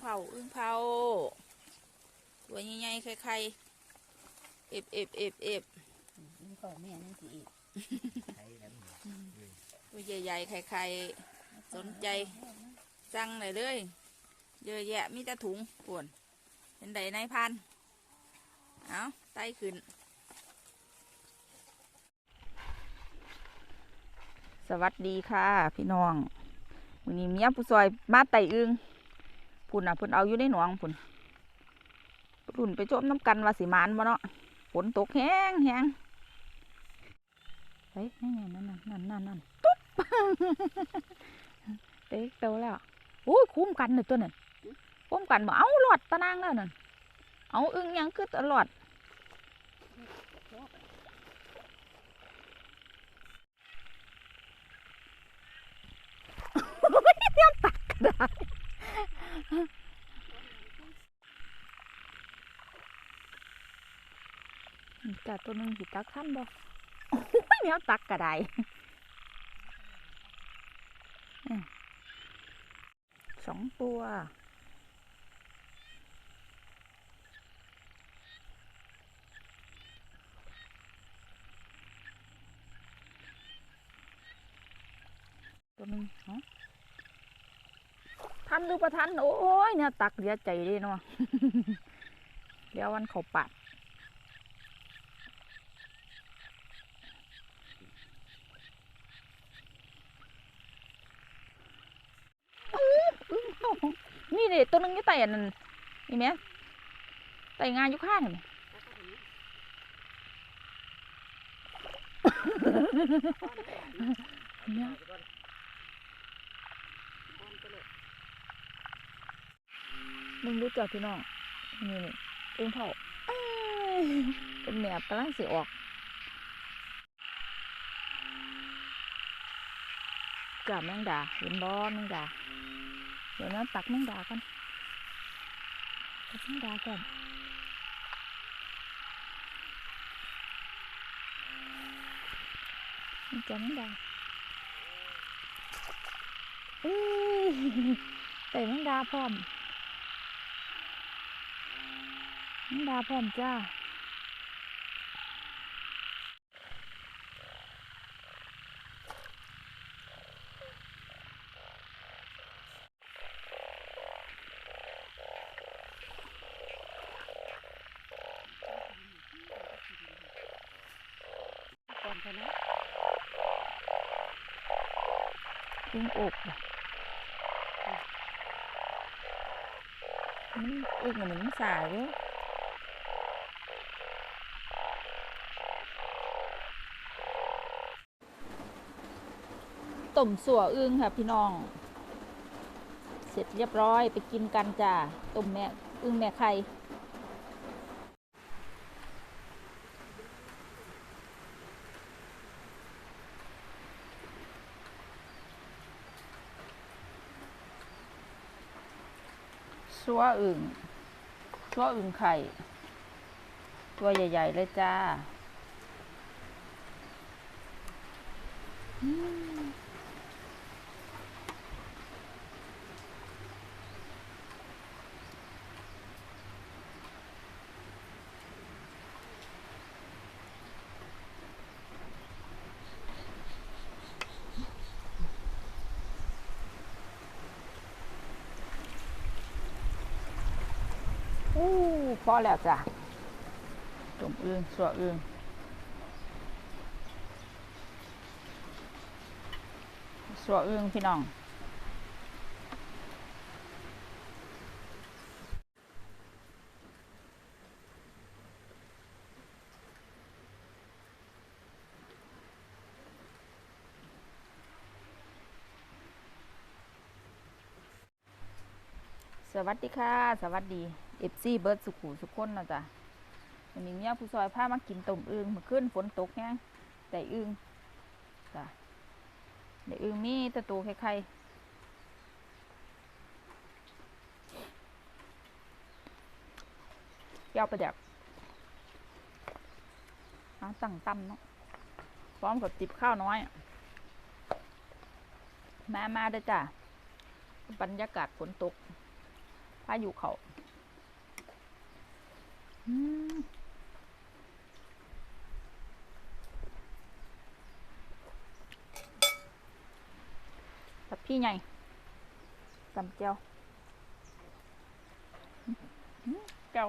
เผาอึ้งเผาตัวใหญ่ๆไข่ๆเอฟเอฟเอฟเอฟนี่ก็แม่นั่นสิอีกใช้แล้วนี่ตัวใหญ่ๆไข่ๆสนใจสั่งเลยเลยเยอะแยะมีแต่ถุงปวนเป็นไดในพันเอาไต้ขึ้น สวัสดีค่ะ พี่น้องวันนี้เมียผู้ซอยมาไต่อึง พุ่นอะพุ่นเอาอยู่ในหนองพุ่นพุ่นไปจมน้ำกันว่าสิมานบ่เนาะฝนตกแห้งแห้งเฮ้ยนั่นไงนั่นนั่นนั่นนั่นตุ๊บเด็กโตแล้วโอ้ยคุ้มกันเลยตัวนั้นคุ้มกันบ่เอาหลอดตะนางแล้วนั่นเอาอึ้งยังคือตลอดได้ จัดตัวนึงสิตักขั้นบ่โอ้ยแมวตักกระไดสองตัวตัวนึงเนาะ ทันหรือประทัน โอ้ยเนี่ยตักเสียใจด้เนาะเดี๋ยววันเขาปัดนี่เด็ตัวนึงยู่ไต่อันนั่นนี่ไหมไต่งานยู่ข้างนี่ไหมเนี่ย มึงรู้จักพี่น้องนี่นี่เอิงเผาเป็นแหนบกำลังสิออกจับแมงดาเห็นบอแมงดาเดี๋ยวนะตักแมงดากันตักแมงดาก่อนนี่จับแมงดาอุ้ยใส่แมงดาพร้อม น้ำดาพร้อมจ้าก่อนเถอะนะอึ้งอกว่ะมันอึ้งเหมือนมันสายเว้ย ต้มสัวอึ้งค่ะพี่น้อง เสร็จเรียบร้อยไปกินกันจ้าต้มแม่อึ้งแม่ไข่สัวอึ่งสัวอึ่งไข่ ตัวใหญ่ ๆ เลยจ้า อืมอู้ พอแล้วจ้ะต้มอึ่งสัวอึ่งสัวอึ่งพี่น้องสวัสดีค่ะ สวัสดี เอฟซีเบิร์ดสุขุสุขคนเนาะจ้ะวันนี้เมียผู้ซอยพามากินต้มอึ่งมื่อคืนฝนตกแห้งแต่อึ่งจ้ะแต่อึ่งมีตะตูไข่ๆเจ้าประเดี๋ยวเอาตั้งตั้มเนาะพร้อมกับจิบข้าวน้อย มามาเด้อจ้ะบรรยากาศฝนตกพพายุเขา อืมกับพี่ใหญ่ตำเจียวอืมเจียว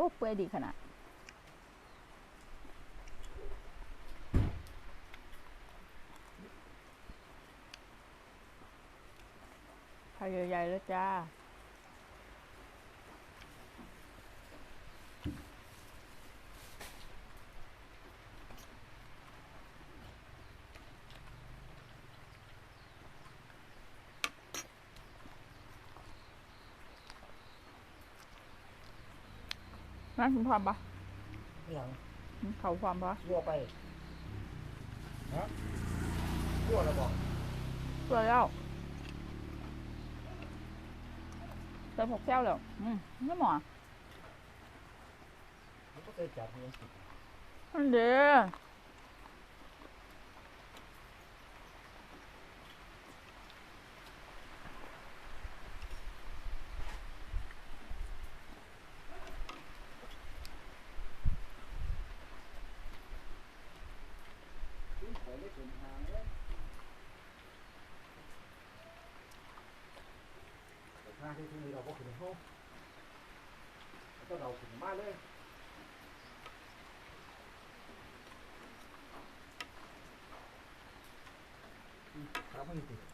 อ้เปื่อบัดโอ้เปื่อยดีขนาดไข่ใหญ่ๆแล้วจ้า นั่นคุณพร้อมปะอย่างเขาพร้อมปะยั่วไปฮะยั่วแล้วบอกตัวแล้วใส่ผักแก้วแล้วอืมไม่หมอมันก็เคยจับเงินสิอันเดีย ไปได้ถึงทางเลย แต่ทางที่ที่เราก็ขึ้นห้องแล้วก็เราขึ้นมาเลยอืมครับมันติด